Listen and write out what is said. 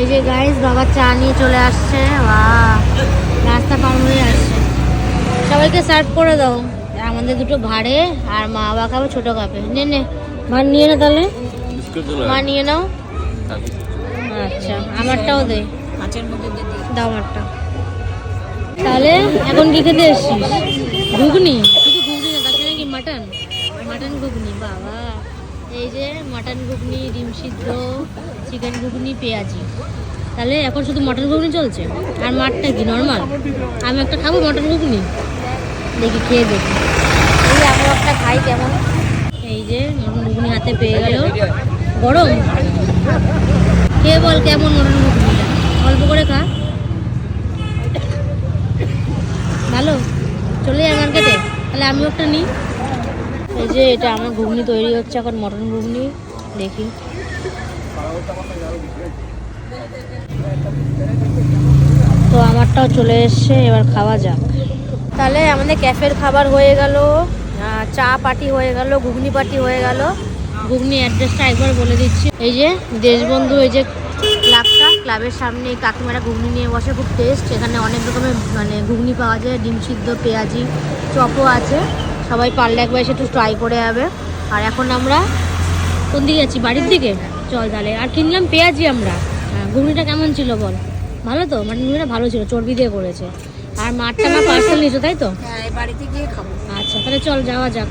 এই যে গাইস বাবা চা নিয়ে চলে আসছে। রাস্তা হয়ে আসছে সবাইকে সার্ভ করে দাও। আমাদের দুটো ভাড়ে আর মা বাবা খাবে ছোট কাপে নে নে। মা নিয়ে না তাহলে। মা নিয়ে নাও। আচ্ছা আমারটাও দে। মাছের মধ্যে দাও। আমারটা। তাহলে এখন কি খেতে এসছিস? ঘুগনি? শুধু ঘুগনি না মাটন মাটন ঘুগনি বাবা। এই যে মাটন ঘুগনি ডিম সিদ্ধ চিকেন ঘুগনি পেঁয়াজি। তাহলে এখন শুধু মটন ঘুগনি চলছে? আর মাঠটা কি নর্মাল আমি একটা খাব মটন ঘুগনি? দেখি, খেয়ে দেখি। একটা খাই, কেমন? এই যে, মটন ঘুগনি হাতে পেয়ে গেল। গরম? কে বল কেমন মটন ঘুগনিটা? অল্প করে খা। ভালো? চলে যায় মার্কেটে তাহলে আমিও একটা নিই। এই যে, এটা আমার ঘুগনি তৈরি হচ্ছে এখন, মটন ঘুগনি। দেখি। তো আমারটাও চলে এসছে, এবার খাওয়া যাক। তাহলে আমাদের ক্যাফের খাবার হয়ে গেল চা পার্টি হয়ে গেল, ঘুগনি পার্টি হয়ে গেল। ঘুগনি অ্যাড্রেসটা একবার বলে দিচ্ছি। এই যে দেশবন্ধু, এই যে ক্লাবটা ক্লাবের সামনে কাকিমারা ঘুগনি নিয়ে বসে, খুব টেস্ট এখানে অনেক রকমের মানে ঘুগনি পাওয়া যায়, ডিম সিদ্ধ, পেঁয়াজি, চপও আছে। সবাই পারলে একবার এসে একটু ট্রাই করে যাবে। আর এখন আমরা কোন দিকে যাচ্ছি? বাড়ির দিকে? চল তাহলে। আর কিনলাম পেঁয়াজি আমরা। হ্যাঁ ঘুগনিটা কেমন ছিল বল? ভালো তো? মানে ঘুগনিটা ভালো ছিল চর্বি দিয়ে করেছে। আর মাঠটা না পার্সেল নিয়েছো তাই তো? হ্যাঁ বাড়িতে গিয়ে খাব। আচ্ছা তাহলে চল যাওয়া যাক।